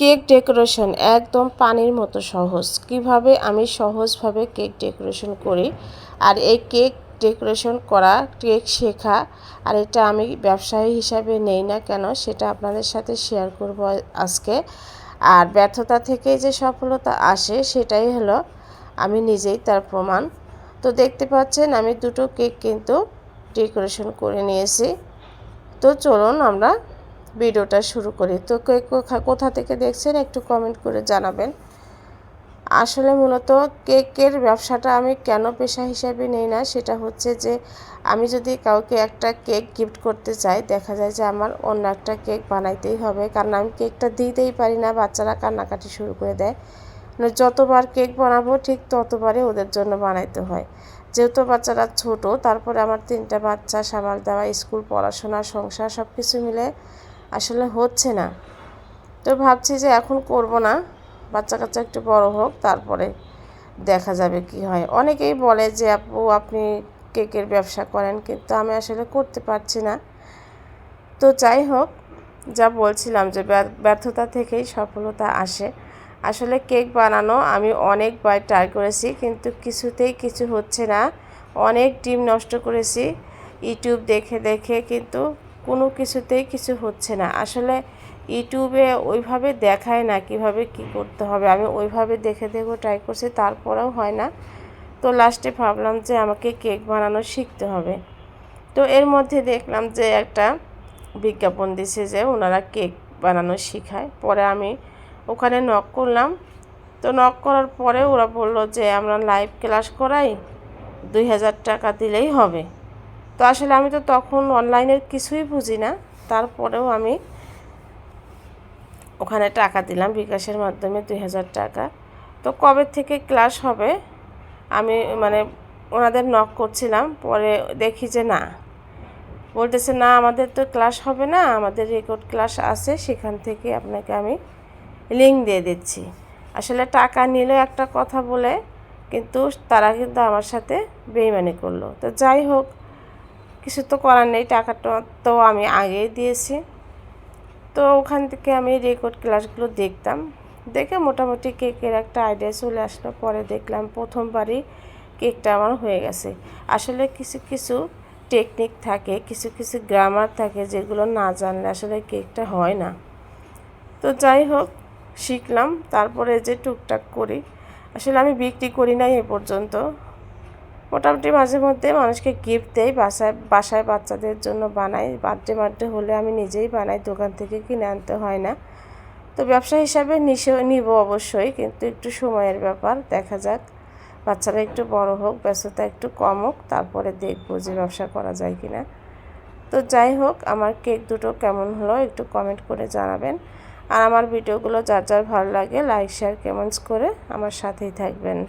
Cake decoration একদম পানির মতো সহজ। কীভাবে আমি সহজভাবে কেক ডেকোরেশন করি? আর এই কেক ডেকোরেশন করা, কেক শেখা, আর এটা আমি ব্যবসায়ী হিসাবে নেই না কেন, সেটা আপনাদের সাথে শেয়ার করব আজকে। আর ব্যর্থতা থেকে যে সফলতা আসে, সেটাই হলো আমি নিজেই তার প্রমাণ। তো দেখতে পাচ্ছেন, আমি দুটো কেক কিন্তু ডেকোরেশন করে নিয়েছি। তো চলুন আমরা ভিডিওটা শুরু করি। তো কে কোথা থেকে দেখছেন একটু কমেন্ট করে জানাবেন। আসলে মূলত কেকের ব্যবসাটা আমি কেন পেশা হিসাবে নেই না, সেটা হচ্ছে যে আমি যদি কাউকে একটা কেক গিফট করতে চাই, দেখা যায় যে আমার অন্য একটা কেক বানাইতেই হবে। কারণ আমি কেকটা দিতেই পারি না, বাচ্চারা কান্নাকাটি শুরু করে দেয়। মানে যতবার কেক বানাবো, ঠিক ততবারই ওদের জন্য বানাইতে হয়। যেহেতু বাচ্চারা ছোট, তারপরে আমার তিনটা বাচ্চা, সামাল দেওয়া, স্কুল, পড়াশোনা, সংসার সব কিছু মিলে আসলে হচ্ছে না। তো ভাবছি যে এখন করব না। বাচ্চা কাচ্চা একটু বড় হোক, তারপরে দেখা যাবে কি হয়। অনেকেই বলে যে, আপু, আপনি কেকের ব্যবসা করেন। কিন্তু আমি আসলে করতে পারছি না। তো যাই হোক, যা বলছিলাম যে ব্যর্থতা থেকেই সফলতা আসে। আসলে কেক বানানো আমি অনেকবার ট্রাই করেছি, কিন্তু কিছুতেই কিছু হচ্ছে না। অনেক ডিম নষ্ট করেছি, ইউটিউব দেখে দেখে, কিন্তু কোনো কিছুতেই কিছু হচ্ছে না। আসলে ইউটিউবে ওইভাবে দেখায় না কীভাবে কি করতে হবে। আমি ওইভাবে দেখে দেখে ট্রাই করছি, তারপরেও হয় না। তো লাস্টে ভাবলাম যে আমাকে কেক বানানো শিখতে হবে। তো এর মধ্যে দেখলাম যে একটা বিজ্ঞাপন দিছে যে ওনারা কেক বানানো শেখায়। পরে আমি ওখানে নক করলাম। তো নক করার পরে ওরা বলল যে, আমরা লাইভ ক্লাস করাই, দুই হাজার টাকা দিলেই হবে। তো আসলে আমি তো তখন অনলাইনের কিছুই বুঝি না। তারপরেও আমি ওখানে টাকা দিলাম বিকাশের মাধ্যমে দুই হাজার টাকা। তো কবে থেকে ক্লাস হবে? আমি মানে ওনাদের নক করছিলাম, পরে দেখি যে না। বলতেছে, না, আমাদের তো ক্লাস হবে না, আমাদের রেকর্ড ক্লাস আছে, সেখান থেকে আপনাকে আমি লিঙ্ক দিয়ে দিচ্ছি। আসলে টাকা নিলে একটা কথা বলে, কিন্তু তারা কিন্তু আমার সাথে বেইমানি করল। তো যাই হোক কিছু তো করার নেই, টাকাটা তো আমি আগেই দিয়েছি। তো ওখান থেকে আমি রেকর্ড ক্লাসগুলো দেখতাম। দেখে মোটামুটি কেকের একটা আইডিয়া চলে আসলো, পরে দেখলাম প্রথমবারই কেকটা আমার হয়ে গেছে। আসলে কিছু কিছু টেকনিক থাকে, কিছু কিছু গ্রামার থাকে যেগুলো না জানলে আসলে কেকটা হয় না। তো যাই হোক, শিখলাম। তারপরে যে টুকটাক করি, আসলে আমি বিক্রি করি নাই এ পর্যন্ত। মোটামুটি মাঝে মধ্যে মানুষকে গিফট দেয় বাসায় বাসায় বাচ্চাদের জন্য বানাই। বার্থডে বার্থডে হলে আমি নিজেই বানাই, দোকান থেকে কিনে আনতে হয় না। তো ব্যবসা হিসাবে নিশে নিব অবশ্যই, কিন্তু একটু সময়ের ব্যাপার, দেখা যাক। বাচ্চারা একটু বড় হোক, ব্যস্ততা একটু কম হোক, তারপরে দেখব যে ব্যবসা করা যায় কি না তো যাই হোক, আমার কেক দুটো কেমন হলো একটু কমেন্ট করে জানাবেন। আর আমার ভিডিওগুলো যার যার ভালো লাগে লাইক শেয়ার কমেন্টস করে আমার সাথেই থাকবেন।